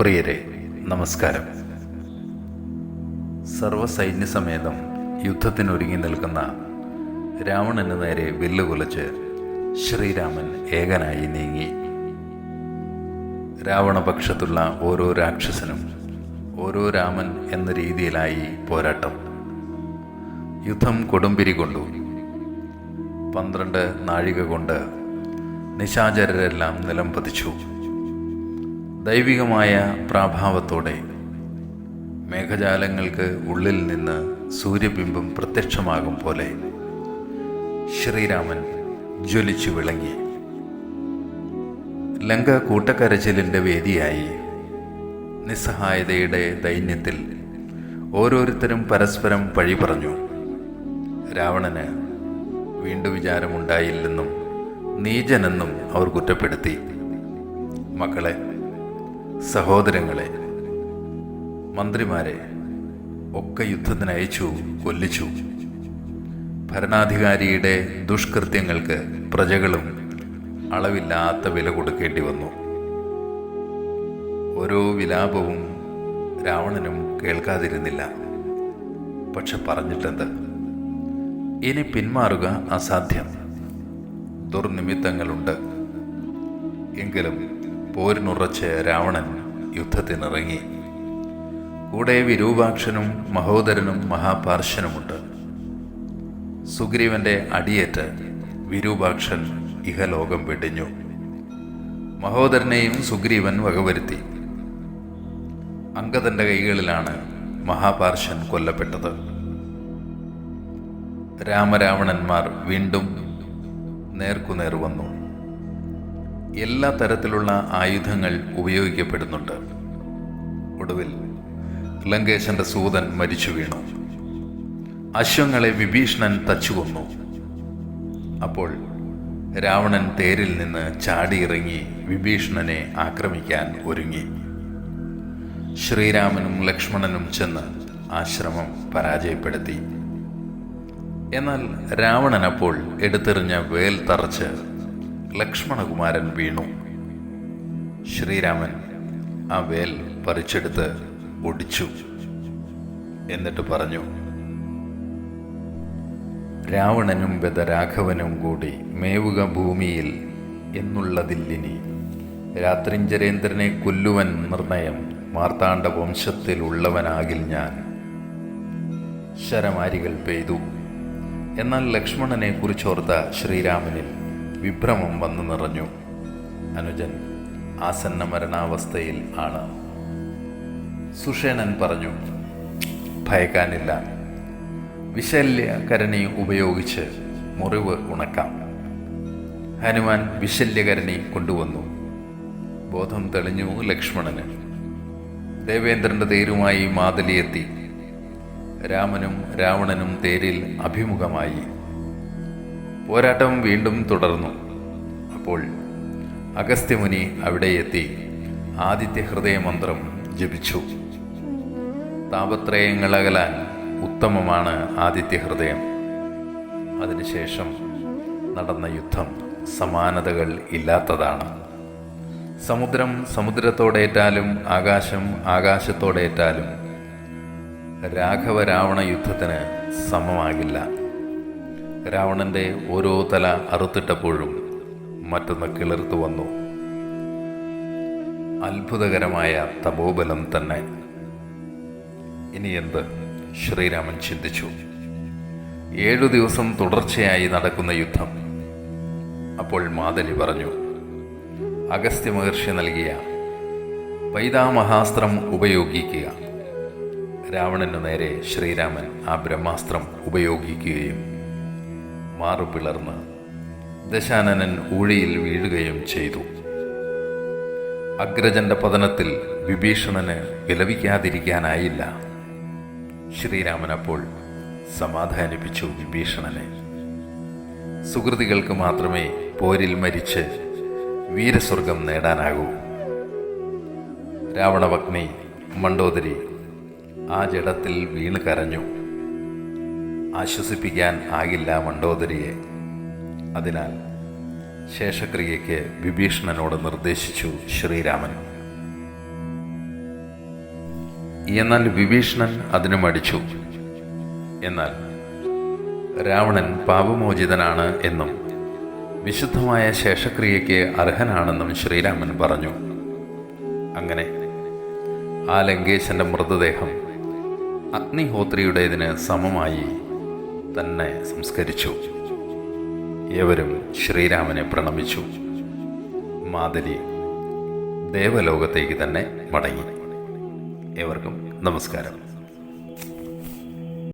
പ്രിയരെ നമസ്കാരം. സർവസൈന്യസമേതം യുദ്ധത്തിനൊരുങ്ങി നിൽക്കുന്ന രാവണന് നേരെ വില്ലുകുലച്ച് ശ്രീരാമൻ ഏകനായി നീങ്ങി. രാവണപക്ഷത്തുള്ള ഓരോ രാക്ഷസനും ഓരോ രാമൻ എന്ന രീതിയിലായി പോരാട്ടം. യുദ്ധം കൊടുമ്പിരി കൊണ്ടു. പന്ത്രണ്ട് നാഴിക കൊണ്ട് നിശാചരരെല്ലാം നിലം പതിച്ചു ദൈവികമായ പ്രാഭാവത്തോടെ മേഘജാലങ്ങൾക്ക് ഉള്ളിൽ നിന്ന് സൂര്യബിംബം പ്രത്യക്ഷമാകും പോലെ ശ്രീരാമൻ ജ്വലിച്ചു വിളങ്ങി. ലങ്ക കൂട്ടക്കരച്ചിലിന്റെ വേദിയായി നിസ്സഹായതയുടെ ദൈന്യത്തിൽ ഓരോരുത്തരും പരസ്പരം പഴി പറഞ്ഞു രാവണന് വീണ്ടും വിചാരമുണ്ടായില്ലെന്നും നീചനെന്നും അവർ കുറ്റപ്പെടുത്തി. മക്കളെ സഹോദരങ്ങളെ മന്ത്രിമാരെ ഒക്കെ യുദ്ധത്തിന് അയച്ചു കൊല്ലിച്ചു. ഭരണാധികാരിയുടെ ദുഷ്കൃത്യങ്ങൾക്ക് പ്രജകളും അളവില്ലാത്ത വില കൊടുക്കേണ്ടി വന്നു. ഓരോ വിലാപവും രാവണനും കേൾക്കാതിരുന്നില്ല. പക്ഷെ പറഞ്ഞിട്ടെന്ത്? ഇനി പിന്മാറുക അസാധ്യം. ദുർനിമിത്തങ്ങളുണ്ട്. എങ്കിലും പോരിനുറച്ച് രാവണൻ യുദ്ധത്തിനിറങ്ങി. കൂടെ വിരൂപാക്ഷനും മഹോദരനും മഹാപാർശ്വനുമുണ്ട്. സുഗ്രീവന്റെ അടിയേറ്റ് വിരൂപാക്ഷൻ ഇഹലോകം വെടിഞ്ഞു. മഹോദരനെയും സുഗ്രീവൻ വകവരുത്തി. അങ്കദന്റെ കൈകളിലാണ് മഹാപാർശ്വൻ കൊല്ലപ്പെട്ടത്. രാമരാവണന്മാർ വീണ്ടും നേർക്കുനേർ വന്നു. എല്ലാ തരത്തിലുള്ള ആയുധങ്ങൾ ഉപയോഗിക്കപ്പെടുന്നുണ്ട്. ഒടുവിൽ ലങ്കേശന്റെ സൂതൻ മരിച്ചു വീണു. അശ്വങ്ങളെ വിഭീഷണൻ തച്ചുകൊന്നു. അപ്പോൾ രാവണൻ തേരിൽ നിന്ന് ചാടിയിറങ്ങി വിഭീഷണനെ ആക്രമിക്കാൻ ഒരുങ്ങി. ശ്രീരാമനും ലക്ഷ്മണനും ചെന്ന് ആശ്രമം പരാജയപ്പെടുത്തി. എന്നാൽ രാവണൻ അപ്പോൾ എടുത്തെറിഞ്ഞ വേൽ തറച്ച് ലക്ഷ്മണകുമാരൻ വീണു. ശ്രീരാമൻ ആ വേൽ പറിച്ചെടുത്ത് ഒടിച്ചു എന്നിട്ട് പറഞ്ഞു രാവണനും ബദരാഘവനും കൂടി മേവുക ഭൂമിയിൽ എന്നുള്ളതില്ലിനി രാത്രിഞ്ചരേന്ദ്രനെ കൊല്ലുവൻ നിർണയം മാർത്താണ്ഡ വംശത്തിലുള്ളവനാകിൽ ഞാൻ. ശരമാരികൾ പെയ്തു. എന്നാൽ ലക്ഷ്മണനെ കുറിച്ചോർത്ത ശ്രീരാമനിൽ വിഭ്രമം വന്നു നിറഞ്ഞു. അനുജൻ ആസന്ന മരണാവസ്ഥയിൽ ആണ്. സുഷേണൻ പറഞ്ഞു ഭയക്കാനില്ല. വിശല്യകരണി ഉപയോഗിച്ച് മുറിവ് ഉണക്കാം. ഹനുമാൻ വിശല്യകരണി കൊണ്ടുവന്നു. ബോധം തെളിഞ്ഞു ലക്ഷ്മണന്. ദേവേന്ദ്രന്റെ തേരുമായി മാതലിയെത്തി. രാമനും രാവണനും തേരിൽ അഭിമുഖമായി. പോരാട്ടം വീണ്ടും തുടർന്നു. അപ്പോൾ അഗസ്ത്യമുനി അവിടെ എത്തി. ആദിത്യ ഹൃദയമന്ത്രം ജപിച്ചു. താപത്രയങ്ങളകലാൻ ഉത്തമമാണ് ആദിത്യ ഹൃദയം. അതിനുശേഷം നടന്ന യുദ്ധം സമാനതകൾ ഇല്ലാത്തതാണ്. സമുദ്രം സമുദ്രത്തോടേറ്റാലും ആകാശം ആകാശത്തോടേറ്റാലും രാഘവ രാവണ യുദ്ധത്തിന് സമമാകില്ല. രാവണന്റെ ഓരോ തല അറുത്തിട്ടപ്പോഴും മറ്റൊന്ന് കിളിർത്തു വന്നു. അത്ഭുതകരമായ തപോബലം തന്നെ. ഇനി എന്ത്? ശ്രീരാമൻ ചിന്തിച്ചു. ഏഴു ദിവസം തുടർച്ചയായി നടക്കുന്ന യുദ്ധം. അപ്പോൾ മാതലി പറഞ്ഞു അഗസ്ത്യ മഹർഷി നൽകിയ പൈതാമഹാസ്ത്രം ഉപയോഗിക്കുക. രാവണനു നേരെ ശ്രീരാമൻ ആ ബ്രഹ്മാസ്ത്രം ഉപയോഗിക്കുകയും മാറുപിളർന്ന് ദശാനനൻ ഊഴിയിൽ വീഴുകയും ചെയ്തു. അഗ്രജന്റെ പതനത്തിൽ വിഭീഷണന് വിലപിക്കാതിരിക്കാനായില്ല ശ്രീരാമൻ അപ്പോൾ സമാധാനിപ്പിച്ചു വിഭീഷണനെ. സുഹൃതികൾക്ക് മാത്രമേ പോരിൽ മരിച്ച് വീരസ്വർഗം നേടാനാകൂ. രാവണഭഗ്നി മണ്ടോദരി ആ ജഡത്തിൽ വീണ് കരഞ്ഞു. ആശ്വസിപ്പിക്കാൻ ആകില്ല മണ്ടോദരിയെ. അതിനാൽ ശേഷക്രിയയ്ക്ക് വിഭീഷണനോട് നിർദ്ദേശിച്ചു ശ്രീരാമൻ. എന്നാൽ വിഭീഷണൻ അതിനു മടിച്ചു. എന്നാൽ രാവണൻ പാപമോചിതനാണ് എന്നും വിശുദ്ധമായ ശേഷക്രിയയ്ക്ക് അർഹനാണെന്നും ശ്രീരാമൻ പറഞ്ഞു. അങ്ങനെ ആ ലങ്കേശന്റെ മൃതദേഹം അഗ്നിഹോത്രിയുടേതിന് സമമായി തന്നെ സംസ്കരിച്ചു. ഏവരും ശ്രീരാമനെ പ്രണമിച്ചു. മാതിരി ദേവലോകത്തേക്ക് തന്നെ മടങ്ങി. ഏവർക്കും നമസ്കാരം.